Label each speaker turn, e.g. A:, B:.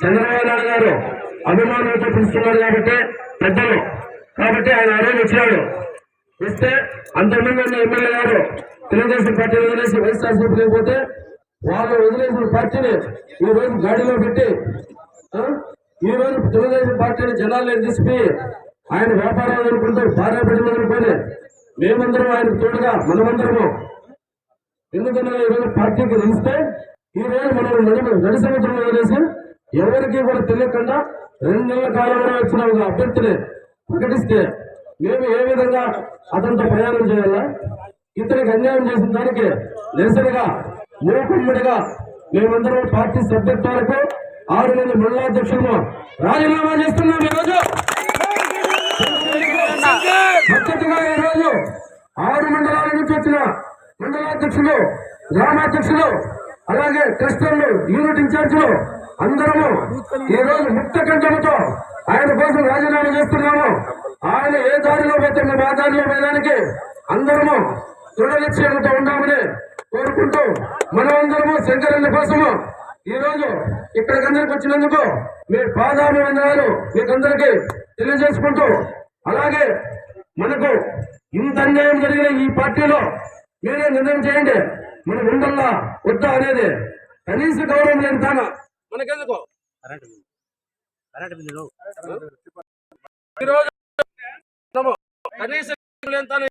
A: చంద్రబాబు నాయుడు గారు అభిమానులతో పిలుస్తున్నారు కాబట్టి పెద్దలు. కాబట్టి ఆయన ఆ రోజు వచ్చినాడు వస్తే అంతమంది ఉన్న ఎమ్మెల్యే గారు తెలుగుదేశం పార్టీ వదిలేసి వైఎస్ఆర్సీపీకి పోతే వాళ్ళు వదిలేసిన పార్టీని ఈ రోజు గాడిలో పెట్టి ఈ రోజు తెలుగుదేశం పార్టీని జనాల్లో తీసుకుపోయి ఆయన వ్యాపారం అనుకుంటూ భార్య బిడ్డలు అనుకుని మేమందరం ఆయన తోడుగా మనమందరము. ఎందుకన్నా ఈరోజు పార్టీకి నిలిస్తే ఈ రోజు మనం నడి నడి సంవత్సరం వదిలేసి ఎవరికి కూడా తెలియకుండా రెండు నెలల కాలంలో వచ్చిన ఒక అభ్యర్థిని ప్రకటిస్తే మేము ఏ విధంగా అతనితో ప్రయాణం చేయాలా? ఇతనికి అన్యాయం చేసిన దానికి నిరసనగా మూకుమ్మడిగా మేమందరం పార్టీ సభ్యత్వాలకు ఆరు మంది మండలాధ్యక్షులు రాజీనామా చేస్తున్నాం ఈరోజు. మద్దతుగా ఈ రోజు ఆరు మండలాల నుంచి వచ్చిన మండలాధ్యక్షులు గ్రామాధ్యక్షులు అలాగే క్లస్టర్లు యూనిట్ ఇన్ఛార్జీలు అందరము ఈ రోజు ముక్త కంఠంతో ఆయన కోసం రాజీనామా చేస్తున్నాము. ఆయన ఏ దారిలో పోతే ఆ దారిలో పోయడానికి అందరము దృఢ ఉన్నామని కోరుకుంటూ మనమందరము శంకరన్న కోసము ఈ రోజు ఇక్కడికి అందరికి వచ్చినందుకు మీ పాదాభివందనాలు మీకందరికీ తెలియజేసుకుంటూ అలాగే మనకు ఇంత అన్యాయం జరిగిన ఈ పార్టీలో మీరే నిర్ణయం చేయండి. మనం ఉండల్లా వద్దా అనేది కనీస గౌరవం లేని తాన. మనకెందుకు? ఈరోజు కనీస లేని తాన